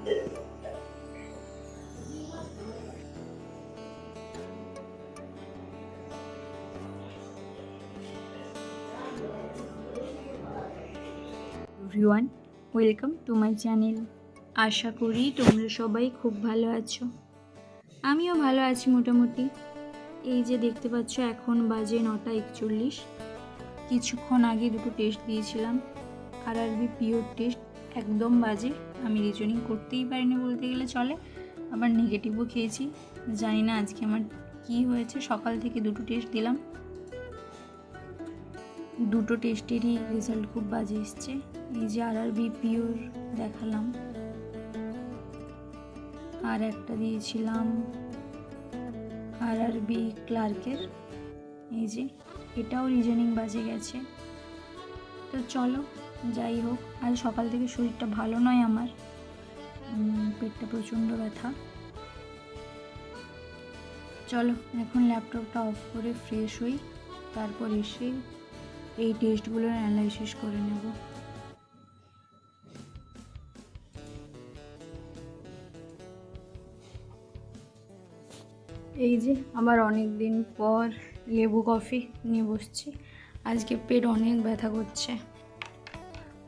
Everyone welcome to my channel আশা করি তোমরা সবাই খুব ভালো আছো। আমিও ভালো আছি মোটামুটি। এই যে দেখতে পাচ্ছ, এখন বাজে নটা একচল্লিশ। কিছুক্ষণ আগে দুটো টেস্ট দিয়েছিলাম। আর আরবি পিওর টেস্ট একদম বাজে। আমি রিজনিং করতেই পারিনি বলতে গেলে চলে। আবার নেগেটিভও খেয়েছি। জানি না আজকে আমার কি হয়েছে। সকাল থেকে দুটো টেস্ট দিলাম। দুটো টেস্টেরই রেজাল্ট খুব বাজে এসছে। এই যে আর আর বি পিওর দেখালাম। আর একটা দিয়েছিলাম আর আর বি ক্লার্কের। এই যে, এটাও রিজনিং বাজে গেছে। তো চলো যাই হোক, আজ সকাল থেকে শরীরটা ভালো নয় আমার। পেটটা প্রচণ্ড ব্যথা। চলো, এখন ল্যাপটপটা অফ করে ফ্রেশ হই, তারপর এসে এই টেস্টগুলোর অ্যানালাইসিস করে নেব। এই যে, আবার অনেক দিন পর লেবু কফি নিয়ে বসছি। আজকে পেট অনেক ব্যথা করছে।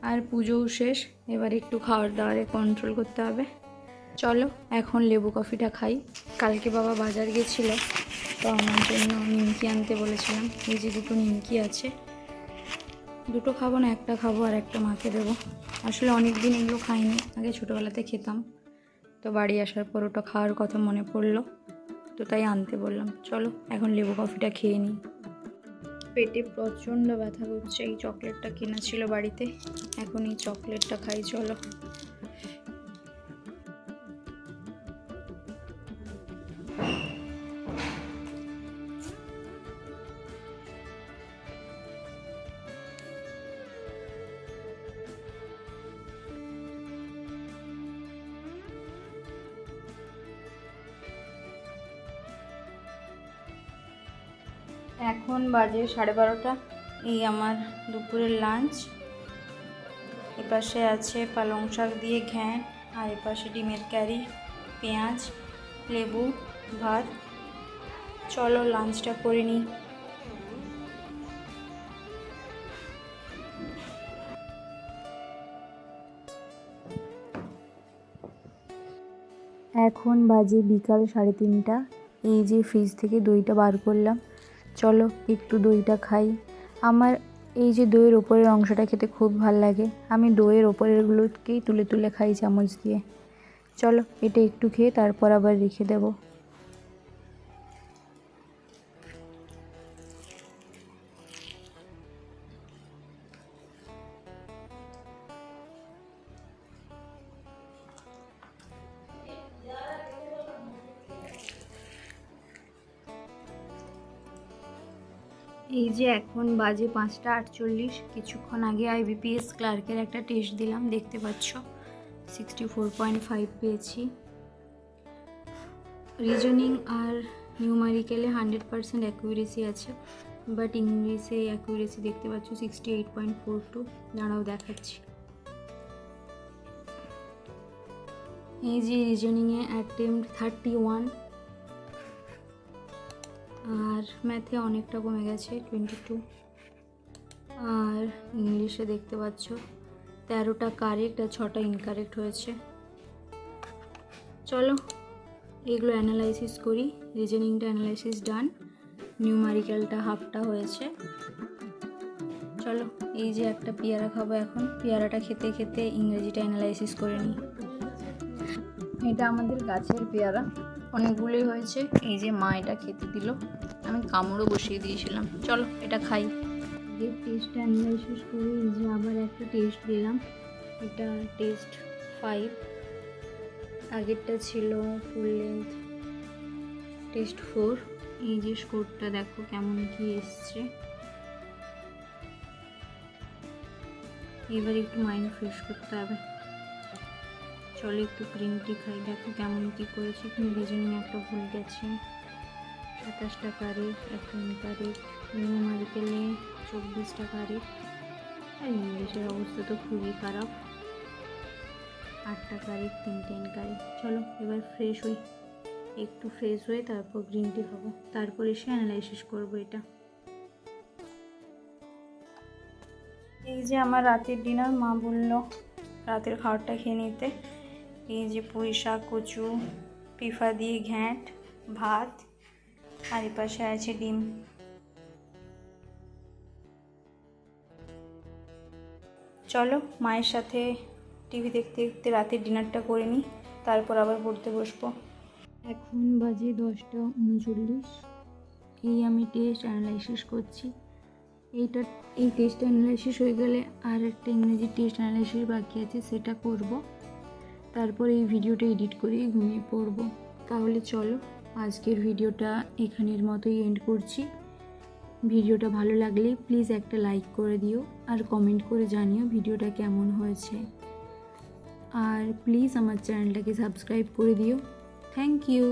আর পুজোও শেষ, এবার একটু খাওয়ার দাওয়ারে কন্ট্রোল করতে হবে। চলো, এখন লেবু কফিটা খাই। কালকে বাবা বাজার গেছিল, তো আমার জন্য নিমকি আনতে বলেছিলাম। এই যে দুটো নিমকি আছে। দুটো খাব না, একটা খাব আর একটা মাকে দেবো। আসলে অনেক দিন এগুলো খাইনি, আগে ছোটোবেলাতে খেতাম। তো বাড়ি আসার পর ওটা খাওয়ার কথা মনে পড়ল, তো তাই আনতে বললাম। চলো, এখন লেবু কফিটা খেয়ে নিই। পেটে প্রচণ্ড ব্যথা করছে। এই চকলেটটা কেনা ছিল বাড়িতে। এখন এই চকলেটটা খাই চলো। এখন বাজে সাড়ে বারোটা। এই আমার দুপুরের লাঞ্চ এপাশে আছে পালং শাক দিয়ে ঘ্যাঁ আর এপাশে ডিমের ক্যারি পেঁয়াজ, লেবু, ভাত। চলো লাঞ্চটা করে নিই। এখন বাজে বিকাল সাড়ে তিনটা। এই যে ফ্রিজ থেকে দইটা বার করলাম। চলো, একটু দইটা খাই। আমার এই যে দইয়ের ওপরের অংশটা খেতে খুব ভালো লাগে। আমি দইয়ের ওপরেরগুলোকেই তুলে তুলে খাই চামচ দিয়ে। চলো, এটা একটু খেয়ে তারপর আবার রেখে দেবো। এই যে এখন বাজে পাঁচটা আটচল্লিশ, কিছুক্ষণ আগে আইবিপিএস ক্লার্কের একটা টেস্ট দিলাম, দেখতে পাচ্ছ? সিক্সটি ফোর পয়েন্ট ফাইভ পেয়েছি। রিজনিং আর নিউমারিক্যালে হান্ড্রেড পার্সেন্ট অ্যাকুরেসি আছে বাট ইংলিশে অ্যাকুরেসি দেখতে পাচ্ছ sixty eight point four two দাঁড়াও, দেখাচ্ছি। এই যে রিজনিংয়ে অ্যাটেম্প থার্টি ওয়ান আর ম্যাথে অনেকটা কমে গেছে টোয়েন্টি টু আর ইংলিশে দেখতে পাচ্ছ, তেরোটা কারেক্ট আর ছটা ইনকারেক্ট হয়েছে। চলো, এগুলো অ্যানালাইসিস করি রিজনিংটা অ্যানালাইসিস ডান নিউমারিক্যালটা হাফটা হয়েছে। চলো, এই যে একটা পেয়ারা খাব এখন, পেয়ারাটা খেতে খেতে ইংরেজিটা অ্যানালাইসিস করে নিই। এটা আমাদের গাছের পেয়ারা। অনেকগুলোই হয়েছে। এই যে মা এটা খেতে দিল। আমি কামড়ও বসিয়ে দিয়েছিলাম। চলো, এটা খাই। যে টেস্ট অ্যানালাইসিস করে এই যে আবার একটা টেস্ট দিলাম। এটা টেস্ট ফাইভ আগেরটা ছিল ফুল লেন্থ টেস্ট ফোর এই যে স্কোরটা দেখো কেমন কি এসছে। এবার একটু মাইন্ড ফ্রেশ করতে হবে। চলো একটু গ্রিন টি খাই, দেখো কেমন কী করেছি কিন্তু রিজনিং একটা ভুল গেছে। সাতাশটা কারেক্ট একটা ইনকারেক্ট নিউমারিক্যালে চব্বিশটা কারেক্ট আর ইংলিশের অবস্থা তো খুবই খারাপ। আটটা তারিখ তিনটে ইনকারি চলো এবার ফ্রেশ হই। একটু ফ্রেশ হয়ে তারপর গ্রিন টি খাব। তারপর এসে অ্যানালাইসিস করব এটা। এই যে আমার রাতের ডিনার মা বলল রাতের খাবারটা খেয়ে নিতে। এই যে পুঁই শাক, কচু পিফা দিয়ে ঘ্যাঁট, ভাত, আর পাশে আছে ডিম। চলো মায়ের সাথে টিভি দেখতে দেখতে রাতের ডিনারটা করে নিই, তারপর আবার পড়তে বসবো। এখন বাজে দশটা উনচল্লিশ। এই আমি টেস্ট অ্যানালাইসিস করছি। এইটা, এই টেস্ট অ্যানালাইসিস হয়ে গেলে আর একটা ইংরেজি টেস্ট অ্যানালাইসিস বাকি আছে, সেটা করব। তারপর এই ভিডিওটা এডিট করে ঘুমিয়ে পড়ব। তাহলে চলো, আজকের ভিডিওটা এখানের মতোই এন্ড করছি। ভিডিওটা ভালো লাগলে প্লিজ একটা লাইক করে দিও আর কমেন্ট করে জানিও ভিডিওটা কেমন হয়েছে। আর প্লিজ আমার চ্যানেলটাকে সাবস্ক্রাইব করে দিও। Thank you